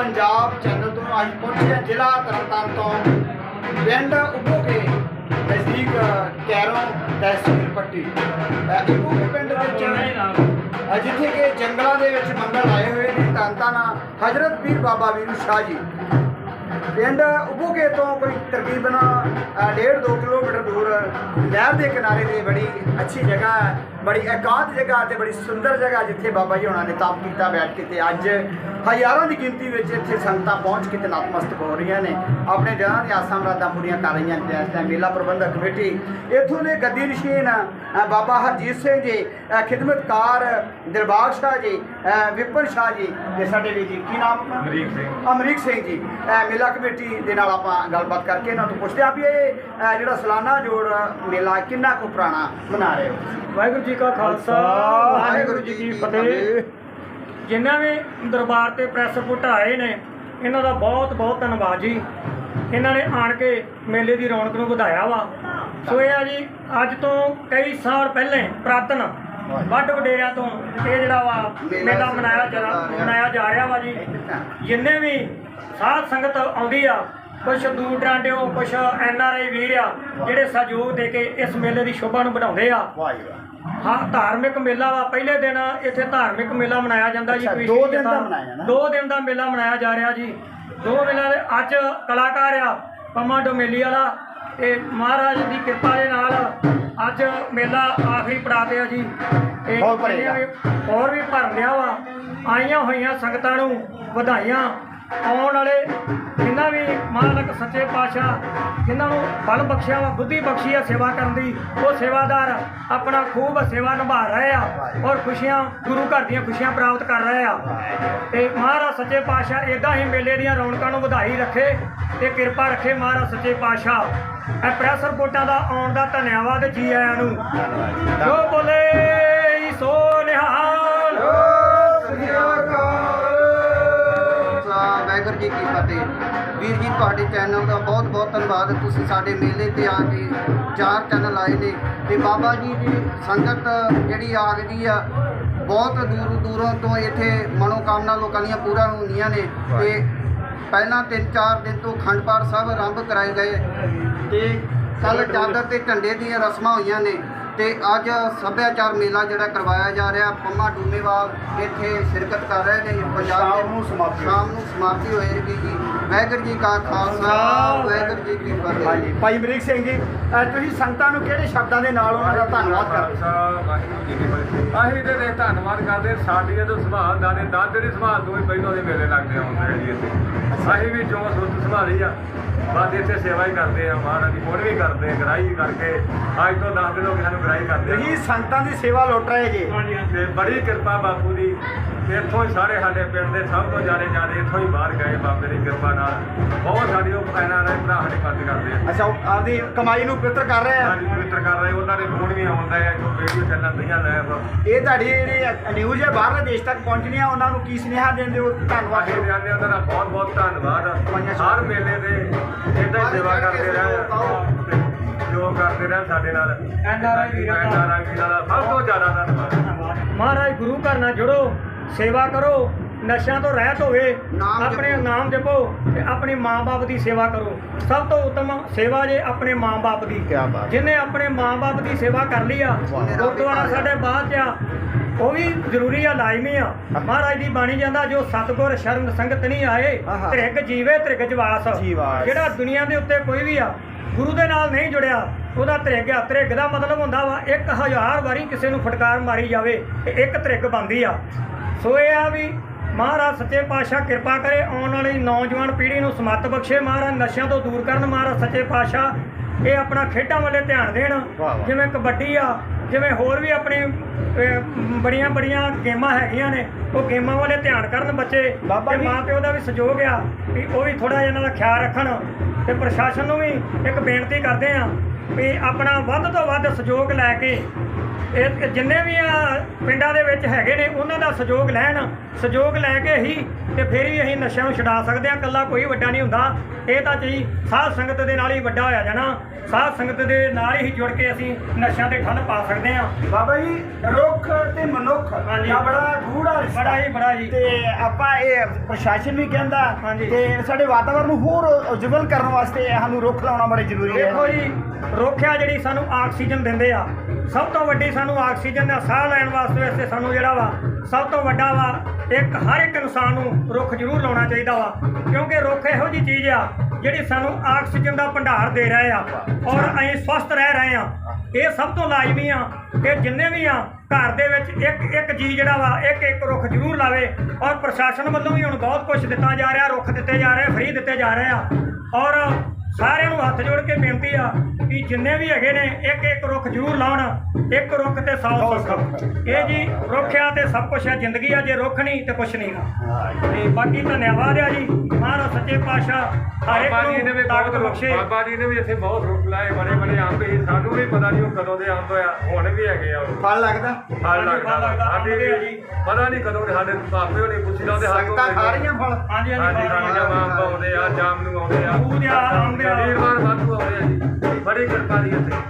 Punjab channel ਤੋਂ ਅੱਜ ਪਹੁੰਚੇ ਹਾਂ ਜ਼ਿਲ੍ਹਾ ਤਰਨਤਾਰਨ ਤੋਂ। ਪਿੰਡ ਉੱਪੋਕੇ ਨਜ਼ਦੀਕ, ਕੈਰੋਂ ਤਹਿਸੀਲ ਪੱਟੀ। ਅਹ ਪਿੰਡ ਵਿੱਚ ਜਿੱਥੇ ਕਿ ਜੰਗਲਾਂ ਦੇ ਵਿੱਚ ਮੰਗਲ ਆਏ ਹੋਏ ਨੇ, ਧੰਨ ਧੰਨ ਹਜ਼ਰਤ ਪੀਰ ਬਾਬਾ ਵੀਰੂ ਸ਼ਾਹ ਜੀ। ਪਿੰਡ ਉਬੂਕੇ ਤੋਂ ਕੋਈ ਤਕਰੀਬਨ 1.5-2 ਕਿਲੋਮੀਟਰ ਦੂਰ, ਨਹਿਰ ਦੇ ਕਿਨਾਰੇ ਤੇ ਬੜੀ ਅੱਛੀ ਜਗ੍ਹਾ ਹੈ। ਬੜੀ ਇਕਾਂਤ ਜਗ੍ਹਾ ਤੇ ਬੜੀ ਸੁੰਦਰ ਜਗ੍ਹਾ ਜਿੱਥੇ ਬਾਬਾ ਜੀ ਹੋਣਾ ਨੇ ਤਪ ਕੀਤਾ ਬੈਠ ਕੇ ਤੇ ਅੱਜ ਹਜ਼ਾਰਾਂ ਦੀ ਗਿਣਤੀ ਵਿੱਚ ਇੱਥੇ ਸੰਗਤਾਂ ਪਹੁੰਚ ਕੇ ਤੇ ਨਤਮਸਤਕ ਹੋ ਰਹੀਆਂ ਨੇ। ਆਪਣੇ ਦਿਲਾਂ ਦੀਆਂ ਆਸਾਂ ਮੁਰਾਦਾਂ ਪੂਰੀਆਂ ਕਰ ਰਹੀਆਂ ਨੇ। ਇਸ ਟਾਈਮ ਮੇਲਾ ਪ੍ਰਬੰਧਕ ਕਮੇਟੀ ਇੱਥੋਂ ਦੇ ਗੱਦੀ ਨਸ਼ੀਨ ਬਾਬਾ ਹਰਜੀਤ ਸਿੰਘ ਜੀ ਖਿਦਮਤਕਾਰ ਦਿਲਬਾਗ ਸ਼ਾਹ ਜੀ ਵਿਪਨ ਸ਼ਾਹ ਜੀ ਤੇ ਸਾਡੇ ਵੀ ਜੀ ਕੀ ਨਾਮ ਅਮਰੀਕ ਸਿੰਘ। ਅਮਰੀਕ ਸਿੰਘ ਜੀ। ਮੇਲਾ ਕਮੇਟੀ ਦੇ ਨਾਲ ਆਪਾਂ ਗੱਲਬਾਤ ਕਰਕੇ ਇਹਨਾਂ ਤੋਂ ਪੁੱਛਦੇ ਆ ਵੀ ਇਹ ਜਿਹੜਾ ਸਾਲਾਨਾ ਜੋੜ ਮੇਲਾ ਕਿੰਨਾ ਕੁ ਪੁਰਾਣਾ ਮਨਾ ਰਹੇ ਹੋ ਵਾਹਿਗੁਰੂ ਜੀ ਕਾ ਖਾਲਸਾ ਵਾਹਿਗੁਰੂ ਜੀ ਕੀ ਫਤਿਹ। ਜਿਨ੍ਹਾਂ ਵੀ ਦਰਬਾਰ ਤੇ ਪ੍ਰੈਸ ਰਿਪੋਰਟ ਆਏ ਨੇ ਇਹਨਾਂ ਦਾ ਬਹੁਤ ਬਹੁਤ ਧੰਨਵਾਦ ਜੀ। ਇਹਨਾਂ ਨੇ ਆਣ ਕੇ ਮੇਲੇ ਦੀ ਰੌਣਕ ਨੂੰ ਵਧਾਇਆ ਵਾ। ਸੋ ਇਹ ਆ ਜੀ ਅੱਜ ਤੋਂ ਕਈ ਸਾਲ ਪਹਿਲੇ ਪ੍ਰਾਤਨ ਵੱਡ ਵਡੇਰਿਆਂ ਤੋਂ ਇਹ ਜਿਹੜਾ ਵਾ ਮੇਲਾ ਮਨਾਇਆ ਜਾ ਮਨਾਇਆ ਜਾ ਰਿਹਾ ਵਾ ਜੀ। ਜਿੰਨੇ ਵੀ ਸਾਧ ਸੰਗਤ ਆਉਂਦੀ ਆ ਕੁਝ ਦੂਰ ਦਰਾਂਡਿਓ ਕੁਝ ਐਨ ਆਰ ਆਈ ਵੀਰ ਆ ਜਿਹੜੇ ਸਹਿਯੋਗ ਦੇ ਕੇ ਇਸ ਮੇਲੇ ਦੀ ਸ਼ੋਭਾ ਨੂੰ ਵਧਾਉਂਦੇ ਆ। ਵਾਹ ਜੀ ਵਾਹ ਹਾਂ ਧਾਰਮਿਕ ਮੇਲਾ ਵਾ ਪਹਿਲੇ ਦਿਨ ਇੱਥੇ ਧਾਰਮਿਕ ਮੇਲਾ ਮਨਾਇਆ ਜਾਂਦਾ ਜੀ ਅੱਛਾ, ਕ੍ਰਿਸ਼ਨ ਦੋ ਦਿਨ ਦਾ ਮਨਾਇਆ ਨਾ? ਦੋ ਦਿਨ ਦਾ ਮੇਲਾ ਮਨਾਇਆ ਜਾ ਰਿਹਾ ਜੀ ਦੋ ਦਿਨਾਂ ਦੇ ਅੱਜ ਕਲਾਕਾਰ ਆ ਪਮਾ ਡੋਮੇਲੀ ਵਾਲਾ ਤੇ ਮਹਾਰਾਜ ਦੀ ਕਿਰਪਾ ਦੇ ਨਾਲ ਅੱਜ ਮੇਲਾ ਆਖਰੀ ਪੜਾਅ ਤੇ ਆ ਜੀ ਤੇ ਹੋਰ ਭਰੇਗਾ। ਹੋਰ ਵੀ ਭਰਨ ਲਿਆ ਵਾ ਆਈਆਂ ਹੋਈਆਂ ਸੰਗਤਾਂ ਨੂੰ ਵਧਾਈਆਂ ਆਉਣ ਵਾਲੇ ਜਿੰਨਾ ਵੀ ਮਾਲਕ, ਸੱਚੇ ਪਾਤਸ਼ਾਹ, ਜਿਨ੍ਹਾਂ ਨੂੰ ਬਲ ਬਖਸ਼ਿਆ ਵਾ, ਬੁੱਧੀ ਬਖਸ਼ੀ ਆ ਸੇਵਾ ਕਰਨ ਦੀ, ਉਹ ਸੇਵਾਦਾਰ ਆਪਣਾ ਖੂਬ ਸੇਵਾ ਨਿਭਾ ਰਹੇ ਆ ਔਰ ਖੁਸ਼ੀਆਂ, ਗੁਰੂ ਘਰ ਦੀਆਂ ਖੁਸ਼ੀਆਂ ਪ੍ਰਾਪਤ ਕਰ ਰਹੇ ਆ। ਤੇ ਮਹਾਰਾਜ, ਸੱਚੇ ਪਾਤਸ਼ਾਹ ਇਦਾਂ ਹੀ ਮੇਲੇ ਦੀਆਂ ਰੌਣਕਾਂ ਨੂੰ ਵਧਾਈ ਰੱਖੇ ਤੇ ਕਿਰਪਾ ਰੱਖੇ ਮਹਾਰਾਜ, ਸੱਚੇ ਪਾਤਸ਼ਾਹ। ਇਹ ਪ੍ਰੈਸ ਰਿਪੋਰਟਾਂ ਦਾ ਆਉਣ ਦਾ ਧੰਨਵਾਦ ਜੀ ਆਇਆਂ ਨੂੰ। ਜੋ ਬੋਲੇ ਸੋ ਨਿਹਾਲ। ਵਾਹਿਗੁਰੂ ਜੀ ਕੀ ਫਤਿਹ। ਵੀਰ ਜੀ ਤੁਹਾਡੇ ਚੈਨਲ ਦਾ ਬਹੁਤ ਬਹੁਤ ਧੰਨਵਾਦ। ਤੁਸੀਂ ਸਾਡੇ ਮੇਲੇ ਤੇ ਆ ਕੇ ਚਾਰ ਚੈਨਲ ਆਏ ਨੇ ਤੇ ਬਾਬਾ ਜੀ ਦੀ ਸੰਗਤ ਜਿਹੜੀ ਆਗਦੀ ਆ ਬਹੁਤ ਦੂਰ ਦੂਰੋਂ ਤੋਂ ਇੱਥੇ ਮਨੋਕਾਮਨਾ ਲੋਕਾਂ ਦੀਆਂ ਪੂਰਾ ਹੁੰਦੀਆਂ ਨੇ ਤੇ ਪਹਿਲਾਂ ਤਿੰਨ ਚਾਰ ਦਿਨ ਤੋਂ ਖੰਡ ਪਾਠ ਸਾਹਿਬ ਆਰੰਭ ਕਰਾਏ ਗਏ ਤੇ ਕੱਲ ਚਾਦਰ ਤੇ ਝੰਡੇ ਦੀਆਂ ਰਸਮਾਂ ਹੋਈਆਂ ਨੇ। ਤੇ ਅੱਜ ਸੱਭਿਆਚਾਰ ਮੇਲਾ ਜਿਹੜਾ ਕਰਵਾਇਆ ਜਾ ਰਿਹਾ ਪੰਮਾ ਡੂਮੇਵਾਲ ਇੱਥੇ ਸ਼ਿਰਕਤ ਕਰ ਰਹੇ ਨੇ ਪੰਜਾਬ ਦੇ ਸ਼ਾਮ ਨੂੰ ਸਮਾਪਤੀ। ਸ਼ਾਮ ਨੂੰ ਸਮਾਪਤੀ ਹੋਏਗੀ ਜੀ ਵਾਹਿਗੁਰੂ ਜੀ ਕਾ ਖਾਲਸਾ ਵਾਹਿਗੁਰੂ ਜੀ ਕੀ ਫਤਿਹ ਹਾਂਜੀ ਭਾਈ ਅਮਰੀਕ ਸਿੰਘ ਜੀ ਤੁਸੀਂ ਸੰਗਤਾਂ ਨੂੰ ਕਿਹੜੇ ਸ਼ਬਦਾਂ ਦੇ ਨਾਲ ਉਹਨਾਂ ਦਾ ਧੰਨਵਾਦ ਕਰਦੇ ਵਾਹਿਗੁਰੂ ਜੀ ਕੀ ਫਤਿਹ। ਅਸੀਂ ਤੇ ਦੇ ਧੰਨਵਾਦ ਕਰਦੇ। ਸਾਡੀਆਂ ਤੋਂ ਸੰਭਾਲ ਦਾਦੇ ਦਾਦੇ ਦੀ ਸੰਭਾਲ ਤੋਂ ਹੀ ਪਹਿਲਾਂ ਦੇ ਮੇਲੇ ਲੱਗਦੇ ਆਉਂਦੇ ਜੀ ਇੱਥੇ ਅਸੀਂ ਵੀ ਜੋ ਸੁੱਤ ਸੰਭਾਲੀ ਆ। ਬਸ ਇੱਥੇ ਸੇਵਾ ਹੀ ਕਰਦੇ ਆ ਮਹਾਰਾਜ ਦੀ ਹੁਣ ਵੀ ਕਰਦੇ ਆ ਗ੍ਰਾਈ ਕਰਕੇ। ਅੱਜ ਤੋਂ 10 ਦਿਨ ਹੋ ਗਏ ਸਾਨੂੰ ਗ੍ਰਾਈ ਕਰਦੇ ਤੁਸੀਂ ਆ ਸੰਗਤਾਂ ਦੀ ਸੇਵਾ ਲੁੱਟ ਰਹੇ ਜੀ। ਤੇ ਬੜੀ ਕਿਰਪਾ ਬਾਪੂ ਦੀ। ਇੱਥੋਂ ਹੀ ਸਾਰੇ ਸਾਡੇ ਪਿੰਡ ਦੇ ਸਭ ਤੋਂ ਜ਼ਿਆਦਾ ਜ਼ਿਆਦਾ ਇੱਥੋਂ ਹੀ ਬਾਹਰ ਗਏ ਬਾਬੇ ਦੀ ਕਿਰਪਾ ਨਾਲ। ਬਹੁਤ ਸਾਡੀ ਉਹ ਪੈਣਾ ਰਹੇ ਭਰਾ ਸਾਡੀ ਮਦਦ ਕਰਦੇ ਆ। ਅੱਛਾ ਉਹ ਆਪਦੀ ਕਮਾਈ ਨੂੰ ਪਵਿੱਤਰ ਕਰ ਰਹੇ ਆ? ਸਾਡੀ ਪਵਿੱਤਰ ਕਰ ਰਹੇ ਉਹਨਾਂ ਦੇ ਫੋਨ ਵੀ ਆਉਂਦਾ ਹੈ ਜੋ ਵੀਡੀਓ ਚੱਲਣ ਦੀਆਂ ਲਾਈਵ ਇਹ ਤੁਹਾਡੀ ਜਿਹੜੀ ਨਿਊਜ਼ ਹੈ ਬਾਹਰਲੇ ਦੇਸ਼ ਤੱਕ ਪਹੁੰਚਣੀ ਆ ਉਹਨਾਂ ਨੂੰ ਕੀ ਸੁਨੇਹਾ ਦਿੰਦੇ ਹੋ ਧੰਨਵਾਦ ਅਸੀਂ ਦਿਓ। ਜਾਂਦੇ ਉਹਨਾਂ ਦਾ ਬਹੁਤ ਬਹੁਤ ਧੰਨਵਾਦ। ਹਰ ਮੇਲੇ ਦੇ ਹੀ ਸੇਵਾ ਕਰਦੇ ਰਹੇ ਤੇ ਜੋ ਕਰਦੇ ਰਹੇ ਸਾਡੇ ਨਾਲ ਵੀਰਾਂ ਦਾ। NRI ਵੀਰਾਂ ਦਾ ਸਭ ਤੋਂ ਜ਼ਿਆਦਾ ਧੰਨਵਾਦ ਮਹਾਰਾਜ ਗੁਰੂ ਘਰ ਨਾਲ ਜੁੜੋ ਸੇਵਾ ਕਰੋ ਨਸ਼ਿਆਂ ਤੋਂ ਰਹਿਤ ਹੋਵੇ ਆਪਣੇ। ਨਾਮ ਜਪੋ ਤੇ ਆਪਣੇ ਮਾਂ-ਬਾਪ ਦੀ ਸੇਵਾ ਕਰੋ ਸਭ ਤੋਂ ਉੱਤਮ ਸੇਵਾ ਜੇ ਆਪਣੇ ਮਾਂ-ਬਾਪ ਦੀ। ਜਿਹਨੇ ਆਪਣੇ ਮਾਂ-ਬਾਪ ਦੀ ਸੇਵਾ ਕਰ ਲਈ ਆ। ਗੁਰਦੁਆਰਾ ਸਾਡੇ ਬਾਅਦ ਚ ਆ ਉਹ ਵੀ ਜ਼ਰੂਰੀ ਆ ਲਾਜ਼ਮੀ ਆ। ਮਹਾਰਾਜ ਦੀ ਬਾਣੀ ਜਾਂਦਾ ਜੋ ਸਤਗੁਰ ਸ਼ਰਨ ਸੰਗਤ ਨਹੀਂ ਆਏ ਆਹਾ। ਤ੍ਰਿਗ ਜੀਵੇ ਤ੍ਰਿਗ ਜਵਾਸ। ਜੀਵਾਸ। ਜਿਹੜਾ ਦੁਨੀਆ ਦੇ ਉੱਤੇ ਕੋਈ ਵੀ ਆ ਗੁਰੂ ਦੇ ਨਾਲ ਨਹੀਂ ਜੁੜਿਆ ਉਹਦਾ ਤ੍ਰਿਗ ਆ। ਤ੍ਰਿਗ ਦਾ ਮਤਲਬ ਹੁੰਦਾ ਵਾ ਇੱਕ ਹਜ਼ਾਰ ਵਾਰੀ ਕਿਸੇ ਨੂੰ ਫਟਕਾਰ ਮਾਰੀ ਜਾਵੇ ਤੇ ਇੱਕ ਤ੍ਰਿਗ ਬਣਦੀ ਆ। ਸੋ ਇਹ ਆ ਵੀ ਮਹਾਰਾਜ ਸੱਚੇ ਪਾਤਸ਼ਾਹ ਕਿਰਪਾ ਕਰੇ ਆਉਣ ਵਾਲੀ ਨੌਜਵਾਨ ਪੀੜ੍ਹੀ ਨੂੰ ਸਮੱਤ ਬਖਸ਼ੇ ਮਹਾਰਾਜ ਨਸ਼ਿਆਂ ਤੋਂ ਦੂਰ ਕਰਨ ਮਹਾਰਾਜ ਸੱਚੇ ਪਾਤਸ਼ਾਹ। ਇਹ ਆਪਣਾ ਖੇਡਾਂ ਵੱਲੇ ਧਿਆਨ ਦੇਣ। ਵਾਹ। ਜਿਵੇਂ ਕਬੱਡੀ ਆ ਜਿਵੇਂ ਹੋਰ ਵੀ ਆਪਣੀ ਬੜੀਆਂ ਬੜੀਆਂ ਗੇਮਾਂ ਹੈਗੀਆਂ ਨੇ ਉਹ ਗੇਮਾਂ ਵਾਲੇ ਧਿਆਨ ਕਰਨ ਬੱਚੇ ਤੇ ਜੀ- ਮਾਂ ਪਿਓ ਦਾ ਵੀ ਸਹਿਯੋਗ ਆ ਵੀ ਉਹ ਵੀ ਥੋੜਾ ਜਿਹਾ ਇਹਨਾਂ ਦਾ ਖਿਆਲ ਰੱਖਣ ਤੇ ਪ੍ਰਸ਼ਾਸਨ ਨੂੰ ਵੀ ਇੱਕ ਬੇਨਤੀ ਕਰਦੇ ਆ ਵੀ ਆਪਣਾ ਵੱਧ ਤੋਂ ਵੱਧ ਸਹਿਯੋਗ ਲੈ ਕੇ ਇਹ ਜਿੰਨੇ ਵੀ ਆ ਪਿੰਡਾਂ ਦੇ ਵਿੱਚ ਹੈਗੇ ਨੇ ਉਹਨਾਂ ਦਾ ਸਹਿਯੋਗ ਲੈਣ ਸਹਿਯੋਗ ਲੈ ਕੇ ਹੀ ਤੇ ਫਿਰ ਹੀ ਅਸੀਂ ਨਸ਼ਿਆਂ ਨੂੰ ਛੁਡਾ ਸਕਦੇ ਆ ਇਕੱਲਾ ਕੋਈ ਵੱਡਾ ਨਹੀਂ ਹੁੰਦਾ। ਇਹ ਤਾਂ ਜੀ ਸਾਧ ਸੰਗਤ ਦੇ ਨਾਲ ਹੀ ਵੱਡਾ ਹੋਇਆ ਜਾਣਾ। ਸਾਧ ਸੰਗਤ ਦੇ ਨਾਲ ਹੀ ਜੁੜ ਕੇ ਅਸੀਂ ਨਸ਼ਿਆਂ ਤੇ ਠੱਲ ਪਾ ਸਕਦੇ ਆ ਬਾਬਾ ਜੀ ਰੁੱਖ ਤੇ ਮਨੁੱਖ ਹਾਂਜੀ। ਦਾ ਬੜਾ ਗੂੜਾ ਬੜਾ ਹੀ ਬੜਾ ਜੀ ਤੇ ਆਪਾਂ ਇਹ ਪ੍ਰਸ਼ਾਸਨ ਵੀ ਕਹਿੰਦਾ ਹਾਂਜੀ। ਤੇ ਸਾਡੇ ਵਾਤਾਵਰਨ ਨੂੰ ਹੋਰ ਉਜਵਲ ਕਰਨ ਵਾਸਤੇ ਸਾਨੂੰ ਰੁੱਖ ਲਾਉਣਾ ਬੜਾ ਜ਼ਰੂਰੀ ਹੈ। ਦੇਖੋ ਜੀ ਰੁੱਖਿਆ ਜਿਹੜੀ ਸਾਨੂੰ ਆਕਸੀਜਨ ਦਿੰਦੇ ਆ। ਸਭ ਤੋਂ ਵੱਡੀ ਸਾਨੂੰ ਆਕਸੀਜਨ ਦਾ ਸਾਹ ਲੈਣ ਵਾਸਤੇ ਵੈਸੇ ਸਾਨੂੰ ਜਿਹੜਾ ਵਾ, ਸਭ ਤੋਂ ਵੱਡਾ ਵਾ, ਇੱਕ ਹਰ ਇੱਕ ਇਨਸਾਨ ਨੂੰ ਰੁੱਖ ਜ਼ਰੂਰ ਲਾਉਣਾ ਚਾਹੀਦਾ ਵਾ, ਕਿਉਂਕਿ ਰੁੱਖ ਇਹੋ ਜੀ ਚੀਜ਼ ਆ ਜਿਹੜੀ ਸਾਨੂੰ ਆਕਸੀਜਨ ਦਾ ਭੰਡਾਰ ਦੇ ਰਹੇ ਆ ਔਰ ਅਸੀਂ ਸਵਸਥ ਰਹਿ ਰਹੇ ਆ। ਇਹ ਸਭ ਤੋਂ ਲਾਜ਼ਮੀ ਆ ਕਿ ਜਿੰਨੇ ਵੀ ਆ, ਘਰ ਦੇ ਵਿੱਚ ਇੱਕ ਇੱਕ ਜੀ ਜਿਹੜਾ ਵਾ, ਇੱਕ ਇੱਕ ਰੁੱਖ ਜ਼ਰੂਰ ਲਾਵੇ ਔਰ ਪ੍ਰਸ਼ਾਸਨ ਵੱਲੋਂ ਵੀ ਹੁਣ ਬਹੁਤ ਕੁਝ ਦਿੱਤਾ ਜਾ ਰਿਹਾ, ਰੁੱਖ ਦਿੱਤੇ ਜਾ ਰਹੇ, ਫ੍ਰੀ ਦਿੱਤੇ ਜਾ ਰਹੇ ਆ। ਔਰ ਸਾਰਿਆਂ ਨੂੰ ਹੱਥ ਜੋੜ ਕੇ ਬੇਨਤੀ ਆ ਕਿ ਜਿੰਨੇ ਵੀ ਹੈਗੇ ਨੇ ਇੱਕ ਇੱਕ ਰੁੱਖ ਜ਼ਰੂਰ ਲਾਉਣ ਇੱਕ ਰੁੱਖ ਤੇ 100 ਸੁੱਖ ਇਹ ਜੀ ਰੁੱਖ ਆ ਤੇ ਸਭ ਕੁਝ ਆ ਜ਼ਿੰਦਗੀ ਆ ਜੇ ਰੁੱਖ ਨਹੀਂ ਤੇ ਕੁਝ ਨਹੀਂ ਤੇ ਬਾਕੀ ਧੰਨਵਾਦ ਆ ਜੀ ਮਹਾਰਾਜ ਸੱਚੇ ਪਾਤਸ਼ਾਹ ਹਰ ਇੱਕ ਨੇ ਤਾਕਤ ਬਖਸ਼ੇ। ਬਾਬਾ ਜੀ ਨੇ ਵੀ ਇੱਥੇ ਬਹੁਤ ਰੁੱਖ ਲਾਏ ਬੜੇ ਬੜੇ ਅੰਬ ਸੀ। ਸਾਨੂੰ ਵੀ ਪਤਾ ਨਹੀਂ ਉਹ ਕਦੋਂ ਦੇ ਅੰਬ ਆ ਹੁਣ ਵੀ ਹੈਗੇ ਆ ਫਲ ਲੱਗਦਾ? ਫਲ ਲੱਗਦਾ। ਸਾਡੇ ਵੀ। ਪਤਾ ਨਹੀਂ ਕਦੋਂ ਦੇ ਸਾਡੇ ਪਾਪੇ ਹੋਣੇ ਪੁੱਛਦਾ ਉਹਦੇ ਹੱਥ ਖਾ ਰਹੀਆਂ ਫਲ? ਹਾਂਜੀ ਹਾਂਜੀ ਆਉਂਦੇ ਆ। ਜਾਮ ਨੂੰ ਆਉਂਦੇ ਆ। ਅੰਗੂਰ ਆ, ਅੰਬ ਆ। ਵੀਰਵਾਰ ਵਾਧੂ ਆਉਂਦੇ ਆ ਜੀ ਬੜੀ ਕਿਰਪਾ ਦੀ ਇੱਥੇ।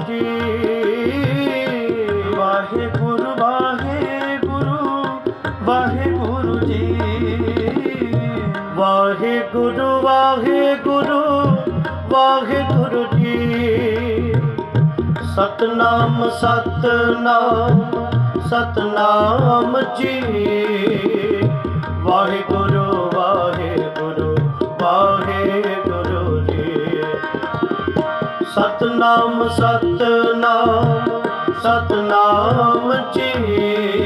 ਜੀ ਵਾਹਿਗੁਰੂ ਵਾਹਿਗੁਰੂ ਵਾਹਿਗੁਰੂ ਜੀ ਵਾਹਿਗੁਰੂ ਵਾਹਿਗੁਰੂ ਵਾਹਿਗੁਰੂ ਜੀ ਸਤਨਾਮ ਸਤਨਾਮ ਸਤਨਾਮ ਜੀ ਵਾਹਿਗੁਰੂ ਸਤਨਾਮ ਸਤਨਾਮ ਸਤਨਾਮ ਜੀ।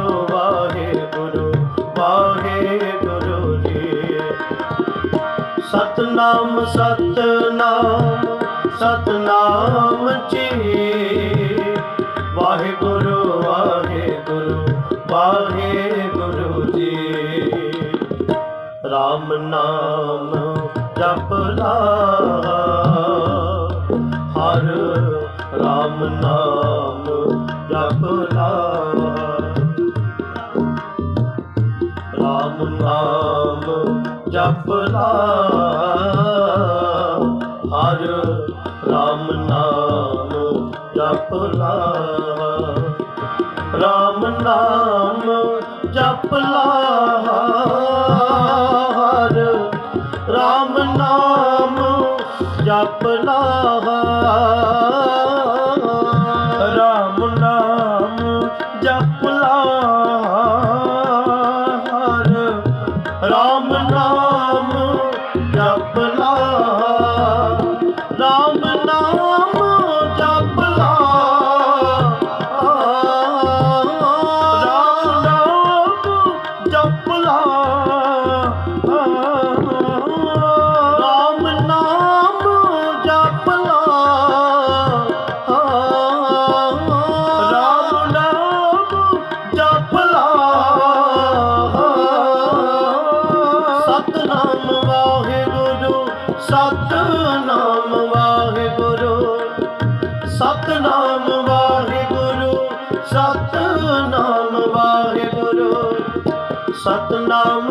ਸਤਨਾਮ ਸਤਨਾਮ ਸਤਨਾਮ ਜੀ। ਵਾਹਿਗੁਰੂ ਵਾਹਿਗੁਰੂ ਵਾਹਿਗੁਰੂ ਜੀ। ਰਾਮ ਨਾਮ ਜਪ ਲਾ। ਜਪ ਹਰ ਰਾਮ ਨਾਮ ਜਪ ਲਾ ਰਾਮ ਨਾਮ ਜਪ ਸਤਨਾਮ ਵਾਹਿਗੁਰੂ ਸਤਨਾਮ ਵਾਹਿਗੁਰੂ